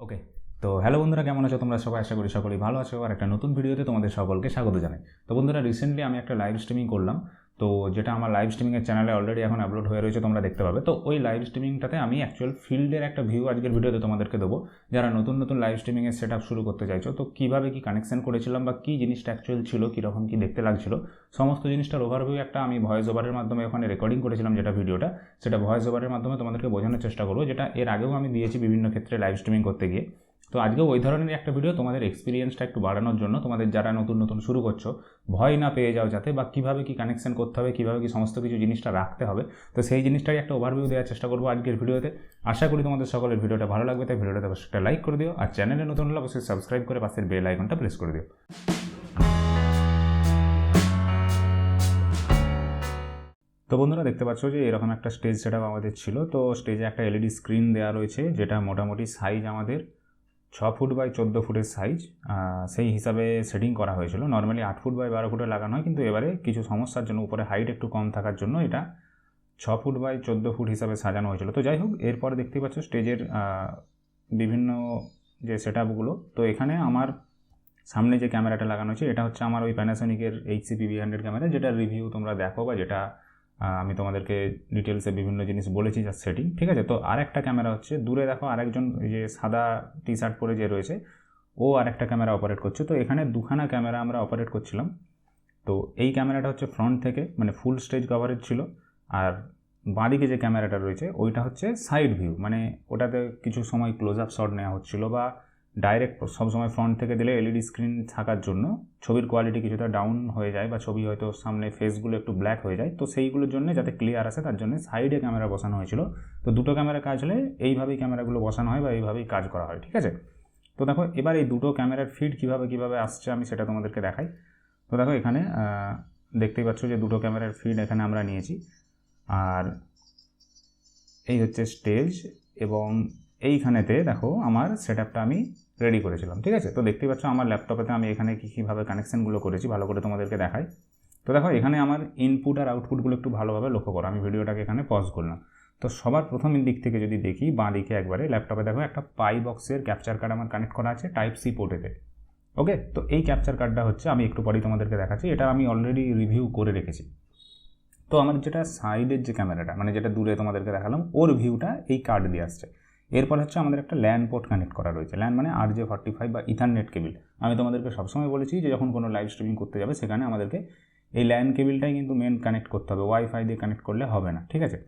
ওকে তো হ্যালো বন্ধুরা, কেমন আছো তোমরা? সবাই আশা করি সকলেই ভালো আছো। আর একটা নতুন ভিডিওতে তোমাদের সকলকে স্বাগত জানাই। তো বন্ধুরা রিসেন্টলি আমি একটা লাইভ স্ট্রিমিং করলাম। তো যেটা আমার লাইভ স্ট্রিমিংয়ের চ্যানেলে অলরেডি এখন আপলোড হয়ে রয়েছে, তোমরা দেখতে পাবে। তো ওই লাইভ স্ট্রিমিংটাতে আমি অ্যাকচুয়াল ফিল্ডের একটা ভিউ আজকের ভিডিওতে তোমাদেরকে দেবো। যারা নতুন নতুন লাইভ স্ট্রিমিংয়ের সেট আপ শুরু করতে চাইছো, তো কীভাবে কি কানেকশন করেছিলাম বা কী জিনিসটা অ্যাকচুয়াল ছিল, কীরকম কী দেখতে লাগছিল, সমস্ত জিনিসটার ওভারভিউ একটা আমি ভয়েস ওভারের মাধ্যমে ওখানে রেকর্ডিং করেছিলাম যেটা ভিডিওটা সেটা ভয়েস ওভারের মাধ্যমে তোমাদেরকে বোঝানোর চেষ্টা করব, যেটা এর আগেও আমি দিয়েছি বিভিন্ন ক্ষেত্রে লাইভ স্ট্রিমিং করতে গিয়ে। তো আজকেও ওই ধরনের একটা ভিডিও তোমাদের এক্সপিরিয়েন্সটা একটু বাড়ানোর জন্য। তোমাদের যারা নতুন নতুন শুরু করছ, ভয় না পেয়ে যাও যাতে বা কীভাবে কী কানেকশন করতে হবে, কীভাবে কি সমস্ত কিছু জিনিসটা রাখতে হবে। তো সেই জিনিসটাই একটা ওভারভিউ দেওয়ার চেষ্টা করব আজকের ভিডিওতে আশা করি তোমাদের সকলের ভিডিওটা ভালো লাগবে, তাই ভিডিওটাতে অবশ্যই একটা লাইক করে দিও। আর চ্যানেলে নতুন হলে অবশ্যই সাবস্ক্রাইব করে পাশের বেল আইকনটা প্রেস করে দিও। তো বন্ধুরা, দেখতে পাচ্ছ যে এরকম একটা স্টেজ সেট আমাদের ছিল। তো স্টেজে একটা এলইডি স্ক্রিন দেওয়া রয়েছে, যেটা মোটামুটি সাইজ আমাদের ছ ফুট বাই চোদ্দ ফুটের সাইজ সেই হিসাবে সেটিং করা হয়েছিল। নর্মালি আট ফুট বাই বারো ফুটে লাগানো হয়, কিন্তু এবারে কিছু সমস্যার জন্য, উপরে হাইট একটু কম থাকার জন্য এটা ছ ফুট বাই চোদ্দ ফুট হিসাবে সাজানো হয়েছিল। তো যাই হোক, এরপর দেখতেই পাচ্ছ স্টেজের বিভিন্ন যে সেট আপগুলো তো এখানে আমার সামনে যে ক্যামেরাটা লাগানো হয়েছে, এটা হচ্ছে আমার ওই প্যানাসোনিকের এইচসিপি ভি হান্ড্রেড ক্যামেরা যেটার রিভিউ তোমরা দেখো বা যেটা আমি তোমাদেরকে ডিটেলসে বিভিন্ন জিনিস বলেছি যা সেটিং ঠিক আছে? তো আরেকটা ক্যামেরা হচ্ছে, দূরে দেখো আরেকজন যে সাদা টি শার্ট পরে যে রয়েছে, ও আরেকটা ক্যামেরা অপারেট করছে। তো এখানে দুখানা ক্যামেরা আমরা অপারেট করছিলাম। তো এই ক্যামেরাটা হচ্ছে ফ্রন্ট থেকে মানে ফুল স্টেজ কভারেজ ছিল। আর বাঁদিকে যে ক্যামেরাটা রয়েছে, ওইটা হচ্ছে সাইড ভিউ মানে ওটাতে কিছু সময় ক্লোজ আপ শট নেওয়া হচ্ছিল বা ডাইরেক্ট সবসময় ফ্রন্ট থেকে দিলে এলইডি স্ক্রিন থাকার জন্য ছবির কোয়ালিটি কিছুটা ডাউন হয়ে যায় বা ছবি হয়তো সামনে ফেসগুলো একটু ব্ল্যাক হয়ে যায়। তো সেইগুলোর জন্য যাতে ক্লিয়ার আসে, তার জন্য সাইডে ক্যামেরা বসানো হয়েছিল। তো দুটো ক্যামেরা কাজ হলে এইভাবেই ক্যামেরাগুলো বসানো হয় বা এইভাবেই কাজ করা হয়, ঠিক আছে? তো দেখো, এবার এই দুটো ক্যামেরার ফিড কীভাবে কীভাবে আসছে আমি সেটা তোমাদেরকে দেখাই। তো দেখো, এখানে দেখতেই পাচ্ছ যে দুটো ক্যামেরার ফিড এখানে আমরা নিয়েছি। আর এই হচ্ছে স্টেজ এবং এইখানেতে দেখো আমার সেট আমি রেডি করেছিলাম, ঠিক আছে? তো দেখতেই পাচ্ছ আমার ল্যাপটপেতে আমি এখানে কী কীভাবে কানেকশানগুলো করেছি, ভালো করে তোমাদেরকে দেখাই। তো দেখো, এখানে আমার ইনপুট আর আউটপুটগুলো একটু ভালোভাবে লক্ষ্য করো, আমি ভিডিওটাকে এখানে পজ করলাম। তো সবার প্রথম দিক থেকে যদি দেখি, বাঁ দিকে একবারে ল্যাপটপে দেখো একটা পাই বক্সের ক্যাপচার কার্ড আমার কানেক্ট করা আছে টাইপ সি পোর্টেতে ওকে তো এই ক্যাপচার কার্ডটা হচ্ছে, আমি একটু পরেই তোমাদেরকে দেখাচ্ছি, এটা আমি অলরেডি রিভিউ করে রেখেছি। তো আমার যেটা সাইডের যে ক্যামেরাটা মানে যেটা দূরে তোমাদেরকে দেখালাম, ওর ভিউটা এই কার্ড দিয়ে আসছে। এরপর হচ্ছে আমাদের একটা ল্যান্ড পোর্ট কানেক্ট করা রয়েছে। ল্যান্ড মানে আর জে ফর্টি ফাইভ বা ইথারনেট কেবিল আমি তোমাদেরকে সবসময় বলেছি যে যখন কোনো লাইভ স্ট্রিমিং করতে যাবে, সেখানে আমাদেরকে এই ল্যান্ড কেবিলটাই কিন্তু মেন কানেক্ট করতে হবে। ওয়াইফাই দিয়ে কানেক্ট করলে হবে না, ঠিক আছে?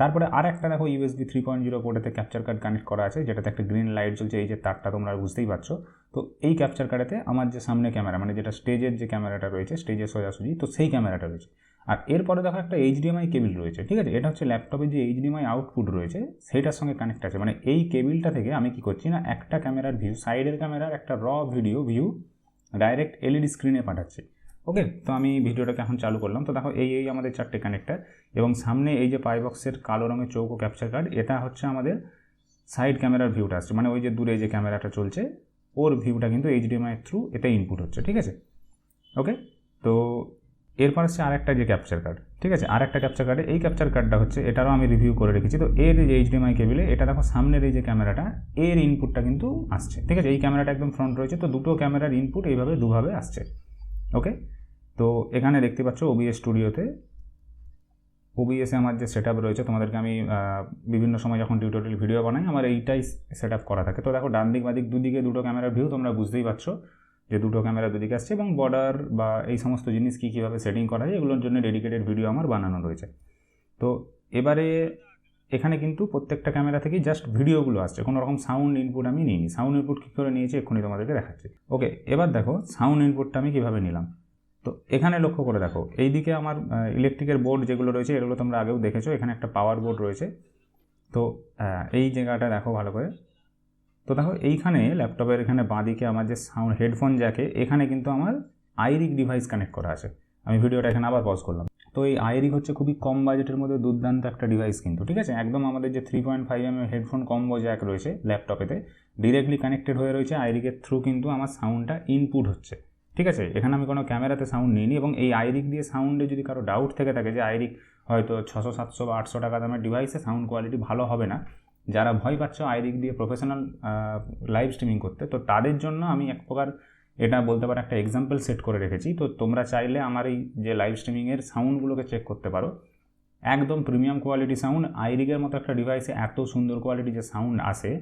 তারপরে আর একটা দেখো ইউএসবি থ্রি পয়েন্ট জিরো পোর্টেতে ক্যাপচার কার্ড কানেক্ট করা আছে, যেটাতে একটা গ্রিন লাইট চলছে এই যে তারটা তোমরা বুঝতেই পারছ। তো এই ক্যাপচার কার্ডেতে আমার যে সামনে ক্যামেরা মানে যেটা স্টেজের যে ক্যামেরাটা রয়েছে স্টেজের সোজাসুজি, তো সেই ক্যামেরাটা রয়েছে। আর এরপরে দেখো একটা এইচডিএমআই কেবিল রয়েছে, ঠিক আছে? এটা হচ্ছে ল্যাপটপে যে এইচডিএমআই আউটপুট রয়েছে সেটার সঙ্গে কানেক্ট আছে। মানে এই কেবিলটা থেকে আমি কি করছি না, একটা ক্যামেরার ভিউ সাইডের ক্যামেরার একটা র ভিডিও ভিউ ডাইরেক্ট এলইডি স্ক্রিনে পাঠাচ্ছি। ওকে তো আমি ভিডিওটাকে এখন চালু করলাম। তো দেখো, এই এই আমাদের চারটে কানেক্টার এবং সামনে এই যে পাই বক্সের কালো রঙের চৌকো ক্যাপচার কার্ড এটা হচ্ছে আমাদের সাইড ক্যামেরার ভিউটা আসছে। মানে ওই যে দূরে যে ক্যামেরাটা চলছে, ওর ভিউটা কিন্তু এইচডিএমআই থ্রু এতে ইনপুট হচ্ছে, ঠিক আছে? ওকে তো এরপর হচ্ছে আরেকটা যে ক্যাপচার কার্ড ঠিক আছে? আরেকটা ক্যাপচার কার্ডে এই ক্যাপচার কার্ডটা হচ্ছে, এটারও আমি রিভিউ করে রেখেছি। তো এর যে এইচডিএমআই কেবিলে এটা দেখো সামনের এই যে ক্যামেরাটা এর ইনপুটটা কিন্তু আসছে, ঠিক আছে? এই ক্যামেরাটা একদম ফ্রন্ট রয়েছে, তো দুটো ক্যামেরার ইনপুট এইভাবে দুভাবে আসছে ওকে তো এখানে দেখতে পাচ্ছ ওবিএস স্টুডিওতে ওবিএসে আমার যে সেট রয়েছে, তোমাদেরকে আমি বিভিন্ন সময় যখন টিউটোরিয়াল ভিডিও বানাই, আমার এইটাই সেট করা থাকে। তো দেখো ডান দিক বাদিক দুদিকে দুটো ক্যামেরার ভিউ তোমরা বুঝতেই পারছ। যে দুটো ক্যামেরা দুদিকে আসছে এবং বর্ডার বা এই সমস্ত জিনিস কী কীভাবে সেটিং করা যায়, এগুলোর জন্য ডেডিকেটেড ভিডিও আমার বানানো রয়েছে। তো এবারে এখানে কিন্তু প্রত্যেকটা ক্যামেরা থেকেই জাস্ট ভিডিওগুলো আসছে। কোনো রকম সাউন্ড ইনপুট আমি নিইনি। সাউন্ড ইনপুট কী করে নিয়েছি এক্ষুনি তোমাদেরকে দেখাচ্ছি। ওকে এবার দেখো সাউন্ড ইনপুটটা আমি কীভাবে নিলাম? তো এখানে লক্ষ্য করে দেখো এই দিকে আমার ইলেকট্রিকের বোর্ড যেগুলো রয়েছে, এগুলো তোমরা আগেও দেখেছ। এখানে একটা পাওয়ার বোর্ড রয়েছে। তো এই জায়গাটা দেখো ভালো করে। তো দেখো এইখানে ল্যাপটপের এখানে বাঁদিকে আমার যে সাউন্ড হেডফোন জ্যাকে এখানে কিন্তু আমার আইরিক ডিভাইস কানেক্ট করা আছে। আমি ভিডিওটা এখানে আবার পজ করলাম। তো এই আইরিক হচ্ছে খুবই কম বাজেটের মধ্যে দুর্দান্ত একটা ডিভাইস কিন্তু, ঠিক আছে? একদম আমাদের যে three point five M headphone combo jack রয়েছে ল্যাপটপেতে ডিরেক্টলি কানেক্টেড হয়ে রয়েছে আইরিকের থ্রু কিন্তু আমার সাউন্ডটা ইনপুট হচ্ছে, ঠিক আছে? এখানে আমি কোনো ক্যামেরাতে সাউন্ড নিইনি এবং এই আইরিক দিয়ে সাউন্ডে যদি কারও ডাউট থেকে থাকে যে আইরিক হয়তো ছশো, সাতশো বা আটশো টাকা দামের ডিভাইসে সাউন্ড কোয়ালিটি ভালো হবে না যারা ভয় পাচ্ছ আইরিক দিয়ে প্রফেশনাল লাইভ স্ট্রিমিং করতে, তো তাদের জন্য আমি এক প্রকার এটা বলতে পারো একটা এক্সাম্পল সেট করে রেখেছি। তো তোমরা চাইলে আমার এই যে লাইভ স্ট্রিমিংয়ের সাউন্ডগুলোকে চেক করতে পারো। একদম প্রিমিয়াম কোয়ালিটি সাউন্ড আইরিকের মতো একটা ডিভাইসে এত সুন্দর কোয়ালিটি যে সাউন্ড আসে,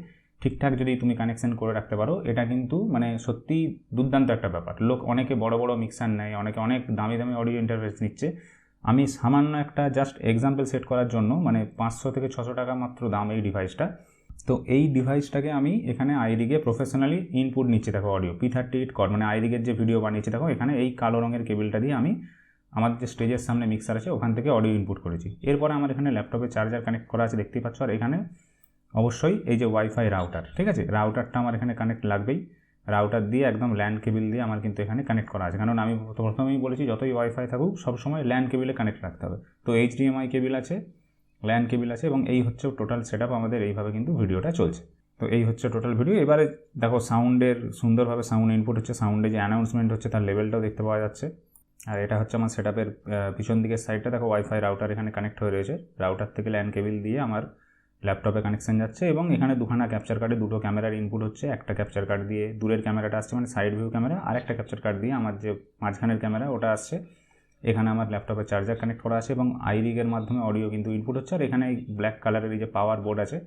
ঠিকঠাক যদি তুমি কানেকশন করে রাখতে পারো, এটা কিন্তু মানে সত্যি দুর্দান্ত একটা ব্যাপার। লোক অনেকে বড় বড় মিক্সার নেয়, অনেকে অনেক দামি দামি অডিও ইন্টারফেস নিচ্ছে আমি সামান্য একটা জাস্ট এক্সাম্পল সেট করার জন্য মানে পাঁচশো থেকে ছশো টাকা মাত্র দাম এই ডিভাইসটা তো এই ডিভাইসটাকে আমি এখানে আইরিগে প্রফেশনালি ইনপুট নিচ্ছি, দেখো অডিও পি থার্টি এইট কর মানে আইরিগের যে ভিডিও বানিয়েছি, দেখো এখানে এই কালো রঙের কেবিলটা দিয়ে আমি আমার যে স্টেজের সামনে মিক্সার আছে, ওখান থেকে অডিও ইনপুট করেছি। এরপরে আমার এখানে ল্যাপটপে চার্জার কানেক্ট করা আছে দেখতেই পাচ্ছ, আর এখানে অবশ্যই এই যে ওয়াইফাই রাউটার ঠিক আছে? রাউটারটা আমার এখানে কানেক্ট লাগবেই। রাউটার দিয়ে একদম ল্যান্ড কেবিল দিয়ে আমার কিন্তু এখানে কানেক্ট করা আছে। কারণ আমি প্রথমেই বলেছি, যতই ওয়াইফাই থাকুক সবসময় ল্যান্ড কেবিলে কানেক্ট রাখতে হবে। তো এইচডিএমআই কেবিল আছে ল্যান্ড কেবিল আছে, এবং এই হচ্ছে টোটাল সেট আমাদের এইভাবে কিন্তু ভিডিওটা চলছে। তো এই হচ্ছে টোটাল ভিডিও এবারে দেখো সাউন্ডের সুন্দরভাবে সাউন্ড ইনপুট হচ্ছে সাউন্ডে যে অ্যানাউন্সমেন্ট হচ্ছে, তার লেভেলটাও দেখতে পাওয়া যাচ্ছে। আর এটা হচ্ছে আমার সেট পিছন দিকের সাইডটা দেখো ওয়াইফাই রাউটার এখানে কানেক্ট হয়ে রয়েছে। রাউটার থেকে ল্যান্ড কেবিল দিয়ে আমার ল্যাপটপে কানেকশান যাচ্ছে এবং এখানে দুখানা ক্যাপচার কার্ডে দুটো ক্যামেরার ইনপুট হচ্ছে, একটা ক্যাপচার কার্ড দিয়ে দূরের ক্যামেরাটা আসছে মানে সাইড ভিউ ক্যামেরা আর একটা ক্যাপচার কার্ড দিয়ে আমার যে মাঝখানের ক্যামেরা ওটা আসছে। এখানে আমার ল্যাপটপে চার্জার কানেক্ট করা আছে এবং আইরিগের মাধ্যমে অডিও কিন্তু ইনপুট হচ্ছে, আর এখানে এই ব্ল্যাক কালারের এই যে পাওয়ার বোর্ড আছে,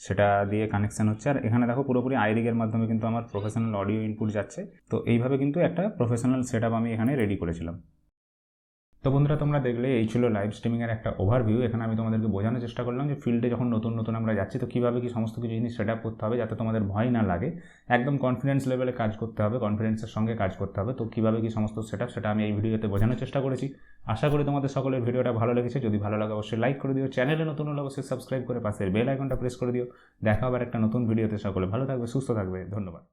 সেটা দিয়ে কানেকশান হচ্ছে। আর এখানে দেখো পুরোপুরি আইরিগের মাধ্যমে কিন্তু আমার প্রফেশনাল অডিও ইনপুট যাচ্ছে। তো এইভাবে কিন্তু একটা প্রফেশনাল সেট আমি এখানে রেডি করেছিলাম। তো বন্ধুরা, তোমরা দেখলে এই ছিল লাইভ স্ট্রিমিংয়ের একটা ওভারভিউ এখানে আমি তোমাদেরকে বোঝানোর চেষ্টা করলাম যে ফিল্ডে যখন নতুন নতুন আমরা যাচ্ছি, তো কীভাবে কি সমস্ত কিছু জিনিস সেট আপ করতে হবে যাতে তোমাদের ভয় না লাগে। একদম কনফিডেন্স লেভেলে কাজ করতে হবে কনফিডেন্সের সঙ্গে কাজ করতে হবে। তো কীভাবে কি সমস্ত সেট আপ সেটা আমি এই ভিডিওতে বোঝানোর চেষ্টা করেছি। আশা করি তোমাদের সকলের ভিডিওটা ভালো লেগেছে। যদি ভালো লাগে, অবশ্যই লাইক করে দিও। চ্যানেলে নতুন হলে অবশ্যই সাবস্ক্রাইব করে পাশের বেল আইকনটা প্রেস করে দিও। দেখা আবার একটা নতুন ভিডিওতে সকলে ভালো থাকবে, সুস্থ থাকবে। ধন্যবাদ।